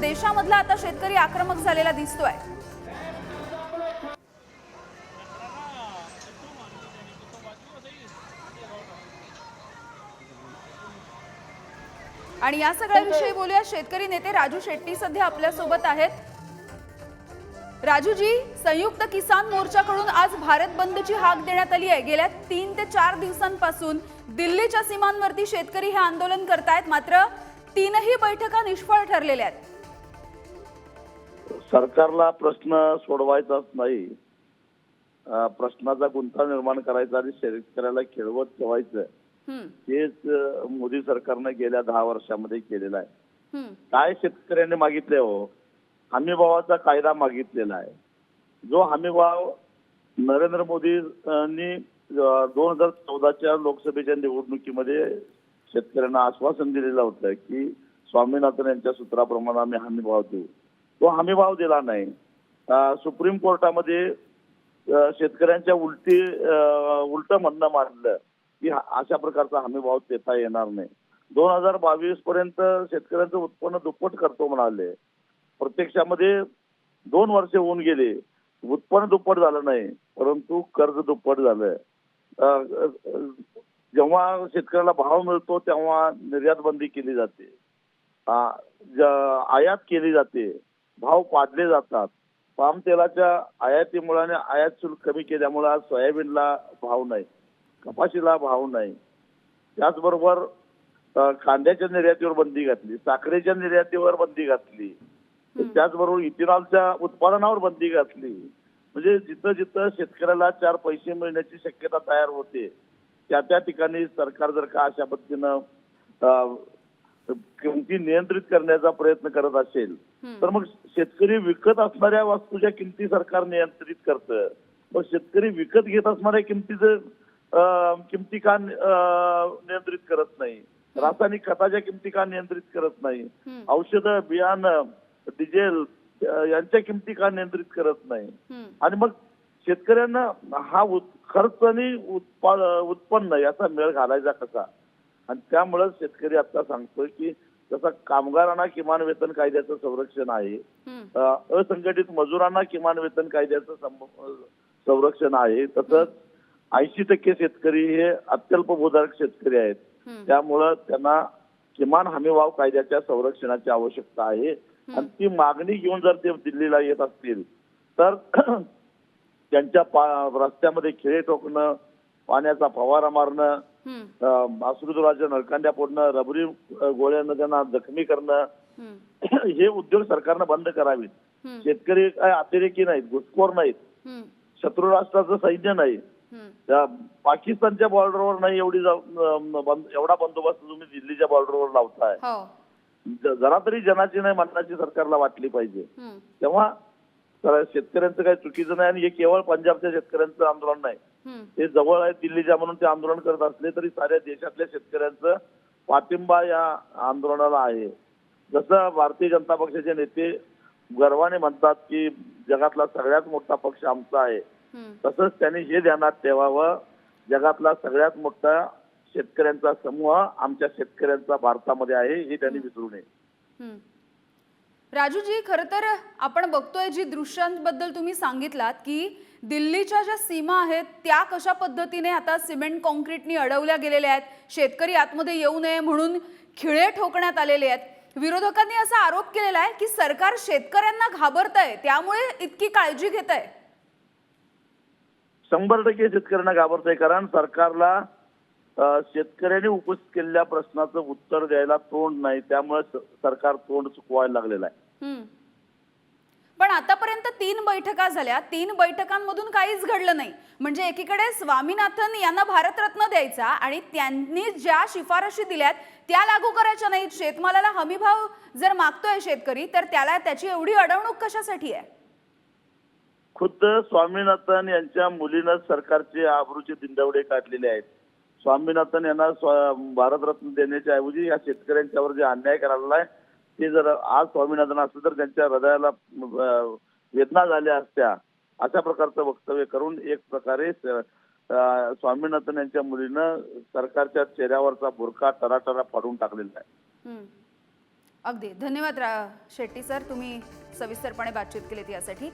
देशामधला आता शेतकरी आक्रमक झालेला दिसतोय. आणि या सगळ्याविषयी बोलूया. शेतकरी नेते राजू शेट्टी सध्या आपल्यासोबत आहेत. राजूजी संयुक्त किसान मोर्चाकडून आज भारत बंदची हाक देण्यात आली आहे. गेल्या तीन ते चार दिवसांपासून दिल्लीच्या सीमांवरती शेतकरी हे आंदोलन करतायत. मात्र तीनही बैठका निष्फळ ठरलेल्या आहेत. सरकारला प्रश्न सोडवायचाच नाही. प्रश्नाचा गुंता निर्माण करायचा आणि शेतकऱ्याला खेळवत ठेवायचं. हेच मोदी सरकारनं गेल्या दहा वर्षामध्ये केलेलं आहे. काय शेतकऱ्यांनी मागितले हो? हमीभावाचा कायदा मागितलेला आहे. जो हमीभाव नरेंद्र मोदींनी दोन हजार चौदाच्या लोकसभेच्या निवडणुकीमध्ये शेतकऱ्यांना आश्वासन दिलेलं होतं की स्वामीनाथन यांच्या सूत्राप्रमाणे आम्ही हमीभाव देऊ. तो हमीभाव दिला नाही. सुप्रीम कोर्टामध्ये शेतकऱ्यांच्या उलटी उलट म्हणणं मांडलं की अशा प्रकारचा हमीभाव देता येणार नाही. दोन हजार बावीस पर्यंत शेतकऱ्यांचं उत्पन्न दुप्पट करतो म्हणाले. प्रत्यक्षामध्ये दोन वर्ष होऊन गेले. उत्पन्न दुप्पट झालं नाही परंतु कर्ज दुप्पट झालं जेव्हा शेतकऱ्याला भाव मिळतो तेव्हा निर्यात बंदी केली जाते. ज- आयात केली जाते. भाव पाडले जातात. पाम तेलाच्या आयातीमुळे आयात शुल्क कमी केल्यामुळे आज सोयाबीनला भाव नाही कपाशीला भाव नाही. त्याचबरोबर कांद्याच्या निर्यातीवर बंदी घातली साखरेच्या निर्यातीवर बंदी घातली. त्याचबरोबर इथेनॉलच्या उत्पादनावर बंदी घातली. म्हणजे जिथं जिथं शेतकऱ्याला चार पैसे मिळण्याची शक्यता तयार होते त्या त्या ठिकाणी सरकार जर का अशा पद्धतीनं किमती नियंत्रित करण्याचा प्रयत्न करत असेल तर मग शेतकरी विकत असणाऱ्या वस्तूच्या किमती सरकार नियंत्रित करतं. मग शेतकरी विकत घेत असणाऱ्या किमतीचं किमती का नियंत्रित करत नाही? रासायनिक खताच्या किमती का नियंत्रित करत नाही? औषधं बियाणं डिझेल यांच्या किमती का नियंत्रित करत नाही? आणि मग शेतकऱ्यांना हा खर्च आणि उत्पा- उत्पन्न याचा मेळ घालायचा कसा? आणि त्यामुळं शेतकरी आता सांगतोय की जसं कामगारांना किमान वेतन कायद्याचं संरक्षण आहे. असंघटित मजुरांना किमान वेतन कायद्याचं संरक्षण आहे. तसंच ऐंशी टक्के शेतकरी हे अत्यल्प भूधारक शेतकरी आहेत. त्यामुळं त्यांना किमान हमीभाव कायद्याच्या संरक्षणाची आवश्यकता आहे. आणि ती मागणी घेऊन जर ते दिल्लीला येत असतील तर त्यांच्या रस्त्यामध्ये खिळे ठोकणं पाण्याचा फवारा मारणं अश्रुधुराच्या नळकांड्या फोडणं रबरी गोळ्यानं त्यांना जखमी करणं हे उद्योग सरकारनं बंद करावेत शेतकरी काय अतिरेकी नाहीत घुसखोर नाहीत शत्रू राष्ट्राचं सैन्य नाही पाकिस्तानच्या बॉर्डरवर नाही एवढी एवढा बंदोबस्त तुम्ही दिल्लीच्या बॉर्डरवर लावताय जरा तरी जनाची नाही मनाची सरकारला वाटली पाहिजे तेव्हा शेतकऱ्यांचं काही चुकीचं नाही आणि हे केवळ पंजाबच्या शेतकऱ्यांचं आंदोलन नाही ते जवळ आहे दिल्लीच्या म्हणून ते आंदोलन करत असले तरी साऱ्या देशातल्या शेतकऱ्यांचं पाठिंबा या आंदोलनाला आहे. जसं भारतीय जनता पक्षाचे नेते गर्वाने म्हणतात की जगातला सगळ्यात मोठा पक्ष आमचा आहे. तसंच त्यांनी हे ध्यानात ठेवावं जगातला सगळ्यात मोठा शेतकऱ्यांचा समूह आमच्या शेतकऱ्यांचा भारतामध्ये आहे हे त्यांनी विसरू नये. राजूजी खर तर आपण बघतोय जी दृश्यांबद्दल तुम्ही सांगितलात की दिल्लीच्या ज्या सीमा आहेत त्या कशा पद्धतीने आता सिमेंट कॉन्क्रीटनी अडवल्या गेलेल्या आहेत शेतकरी आतमध्ये येऊ नये म्हणून खिळे ठोकण्यात आलेले आहेत. विरोधकांनी असा आरोप केलेला आहे की सरकार शेतकऱ्यांना घाबरत आहे त्यामुळे इतकी काळजी घेत आहे शंभर टक्के शेतकऱ्यांना घाबरतंय कारण सरकारला शेतकऱ्यांनी उपस्थित केलेल्या प्रश्नाचं उत्तर द्यायला तोंड नाही. त्यामुळे सरकार तोंड चुकवायला लागलेलं आहे. पण आतापर्यंत तीन बैठका झाल्या. तीन बैठकांमधून काहीच घडलं नाही. म्हणजे एकीकडे स्वामीनाथन यांना भारतरत्न द्यायचा आणि त्यांनी ज्या शिफारशी दिल्यात त्या लागू करायच्या नाहीत. शेतमालाला हमीभाव जर मागतोय शेतकरी तर त्याला त्याची एवढी अडवणूक कशासाठी आहे? खुद्द स्वामीनाथन यांच्या मुलीनं सरकारचे आबरूचे दिंडवडे काढलेले आहेत. स्वामीनाथन यांना स्व- भारतरत्न देण्याच्या ऐवजी या शेतकऱ्यांच्यावर जे अन्याय करायला आहे ते जर आज स्वामीनाथन असतं तर त्यांच्या हृदयाला वेदना झाल्या असत्या अशा प्रकारचं वक्तव्य करून एक प्रकारे स्वामीनाथन यांच्या मुलीनं सरकारच्या चेहऱ्यावरचा बुरखा टराटरा फाडून टाकलेला आहे. अगदी. धन्यवाद रा शेट्टी सर. तुम्ही सविस्तरपणे बातचीत केलीत यासाठी.